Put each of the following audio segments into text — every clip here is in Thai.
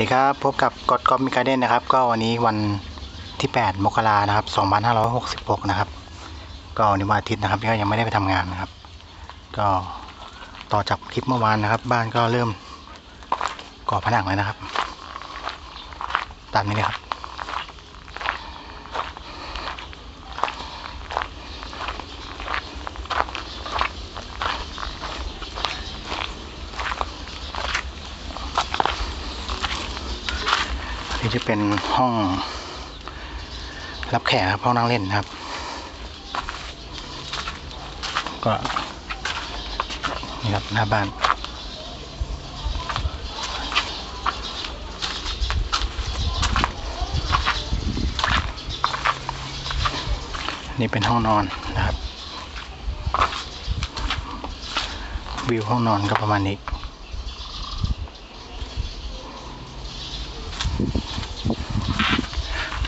ดีครับพบกับกดกอมมิการเด้นนะครับ ก็วันนี้วันที่ 8 มกรานะครับ 2566 นะครับ ก็วันนี้วันอาทิตย์นะครับก็ยังไม่ได้ไปทำงานนะครับ ก็ต่อจากคลิปเมื่อวานนะครับ บ้านก็เริ่มก่อผนังแล้วนะครับ ตามนี้เลยครับ นี่จะเป็นห้องรับแขกครับห้องนั่งเล่นครับ ก็นี่ครับหน้าบ้านนี่เป็นห้องนอนนะครับ วิวห้องนอนก็ประมาณนี้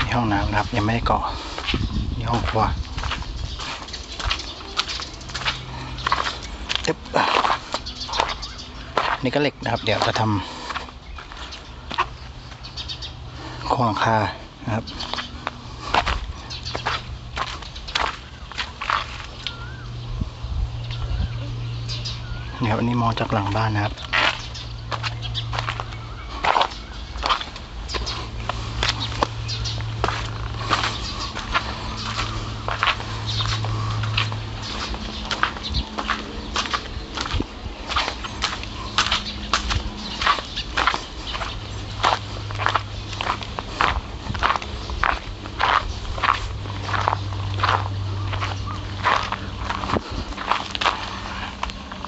นี่ห้องน้ำนะครับ ยังไม่ได้ก่อนี่ห้องครัวตึ๊บนี่ก็เหล็กนะครับ เดี๋ยวจะทำโครงหลังคานะครับนี่ครับอันนี้มองจากหลังบ้านนะครับ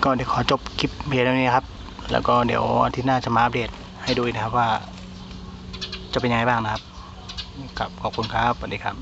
ก็เดี๋ยวขอจบคลิปเพียงเท่านี้ครับ แล้วก็เดี๋ยวอาทิตย์หน้าจะมาอัปเดตให้ดูนะครับว่า จะเป็นยังไงบ้างนะครับกับขอบคุณครับสวัสดีครับ